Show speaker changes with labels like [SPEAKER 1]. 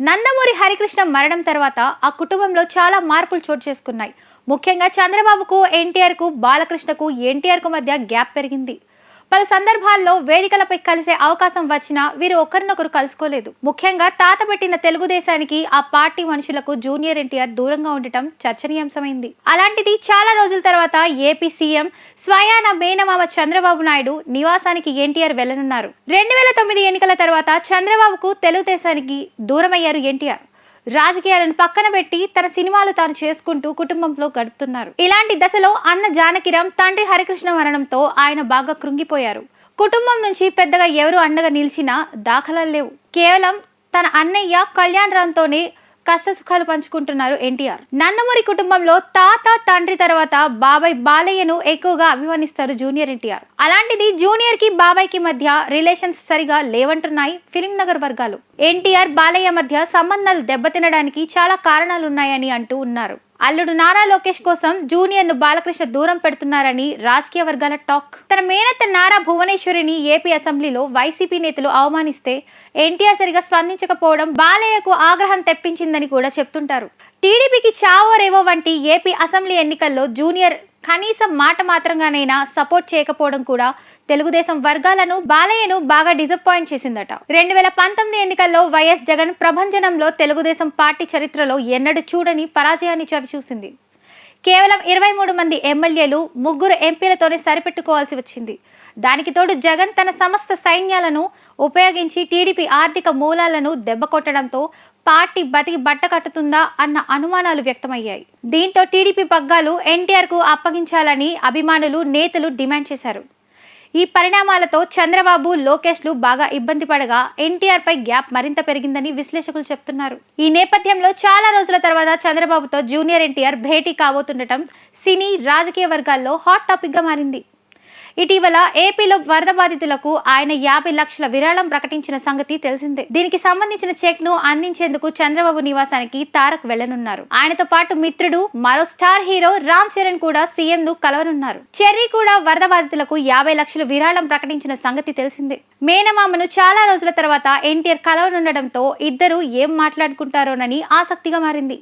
[SPEAKER 1] నందమూరి హరికృష్ణ మరణం తర్వాత ఆ కుటుంబంలో చాలా మార్పులు చోటు చేసుకున్నాయి. ముఖ్యంగా చంద్రబాబుకు ఎన్టీఆర్కు బాలకృష్ణకు ఎన్టీఆర్కు మధ్య గ్యాప్ పెరిగింది. పలు సందర్భాల్లో వేదికలపై కలిసే అవకాశం వచ్చినా వీరు ఒకరినొకరు కలుసుకోలేదు. ముఖ్యంగా తాత పెట్టిన తెలుగుదేశానికి ఆ పార్టీ మనుషులకు జూనియర్ ఎన్టీఆర్ దూరంగా ఉండటం చర్చనీయాంశమైంది. అలాంటిది చాలా రోజుల తర్వాత ఏపీ సీఎం స్వయాన మేనమామ చంద్రబాబు నాయుడు నివాసానికి ఎన్టీఆర్ వెళ్ళనున్నారు రెండు వేల తొమ్మిది ఎన్నికల తర్వాత చంద్రబాబుకు తెలుగుదేశానికి దూరమయ్యారు ఎన్టీఆర్. రాజకీయాలను పక్కన పెట్టి తన సినిమాలు తాను చేసుకుంటూ కుటుంబంలో గడుపుతున్నారు. ఇలాంటి దశలో అన్న జానకిరామ్ తండ్రి హరికృష్ణ మరణంతో ఆయన బాగా కృంగిపోయారు. కుటుంబం నుంచి పెద్దగా ఎవరు అండగా నిలిచినా దాఖలాలు లేవు. కేవలం తన అన్నయ్య కళ్యాణ్ రామ్తోనే కష్ట సుఖాలు పంచుకుంటున్నారు ఎన్టీఆర్. నందమూరి కుటుంబంలో తాత తండ్రి తర్వాత బాబాయ్ బాలయ్యను ఎక్కువగా అభిమానిస్తారు జూనియర్ ఎన్టీఆర్. అలాంటిది జూనియర్కి బాబాయ్కి మధ్య రిలేషన్స్ సరిగా లేవంటున్నాయి ఫిలిం నగర్ వర్గాలు. ఎన్టీఆర్ బాలయ్య మధ్య సంబంధాలు దెబ్బతినడానికి చాలా కారణాలున్నాయని అంటూ ఉన్నారు. అల్లుడు నారా లోకేష్ కోసం జూనియర్ను బాలకృష్ణ దూరం పెడుతున్నారని రాజకీయ వర్గాల టాక్. తన మేనత్త నారా భువనేశ్వరిని ఏపీ అసెంబ్లీలో వైసీపీ నేతలు అవమానిస్తే ఎన్టీఆర్ సరిగా స్పందించకపోవడం బాలయ్యకు ఆగ్రహం తెప్పించిందని కూడా చెప్తుంటారు. టీడీపీకి చావో రేవో వంటి ఏపీ అసెంబ్లీ ఎన్నికల్లో జూనియర్ కనీసం మాట మాత్రంగానైనా సపోర్ట్ చేయకపోవడం కూడా తెలుగుదేశం వర్గాలను బాలయ్యను బాగా డిసప్పాయింట్ చేసిందట. రెండు వేల పంతొమ్మిది ఎన్నికల్లో వైఎస్ జగన్ ప్రభంజనంలో తెలుగుదేశం పార్టీ చరిత్రలో ఎన్నడూ చూడని పరాజయాన్ని చవిచూసింది. కేవలం ఇరవై మూడు మంది ఎమ్మెల్యేలు ముగ్గురు ఎంపీలతోనే సరిపెట్టుకోవాల్సి వచ్చింది. దానికి తోడు జగన్ తన సమస్త సైన్యాలను ఉపయోగించి టీడీపీ ఆర్థిక మూలాలను దెబ్బకొట్టడంతో పార్టీ బతికి బట్ట కట్టుతుందా అన్న అనుమానాలు వ్యక్తమయ్యాయి. దీంతో టీడీపీ పగ్గాలు ఎన్టీఆర్కు అప్పగించాలని అభిమానులు నేతలు డిమాండ్ చేశారు. ఈ పరిణామాలతో చంద్రబాబు లోకేష్లు బాగా ఇబ్బంది పడగా ఎన్టీఆర్ పై గ్యాప్ మరింత పెరిగిందని విశ్లేషకులు చెప్తున్నారు. ఈ నేపథ్యంలో చాలా రోజుల తర్వాత చంద్రబాబుతో జూనియర్ ఎన్టీఆర్ భేటీ కాబోతుండటం సినీ రాజకీయ వర్గాల్లో హాట్ టాపిక్గా మారింది. ఇటీవల ఏపీలో వరద బాధితులకు ఆయన యాభై లక్షల విరాళం ప్రకటించిన సంగతి తెలిసిందే. దీనికి సంబంధించిన చెక్ను అందించేందుకు చంద్రబాబు నివాసానికి తారక్ వెళ్ళనున్నారు ఆయనతో పాటు మిత్రుడు మరో స్టార్ హీరో రామ్ చరణ్ కూడా సీఎం ను కలవనున్నారు. చెర్రీ కూడా వరద బాధితులకు యాభై లక్షల విరాళం ప్రకటించిన సంగతి తెలిసిందే. మేనమామను చాలా రోజుల తర్వాత ఎన్టీఆర్ కలవనుండడంతో ఇద్దరు ఏం మాట్లాడుకుంటారోనని ఆసక్తిగా మారింది.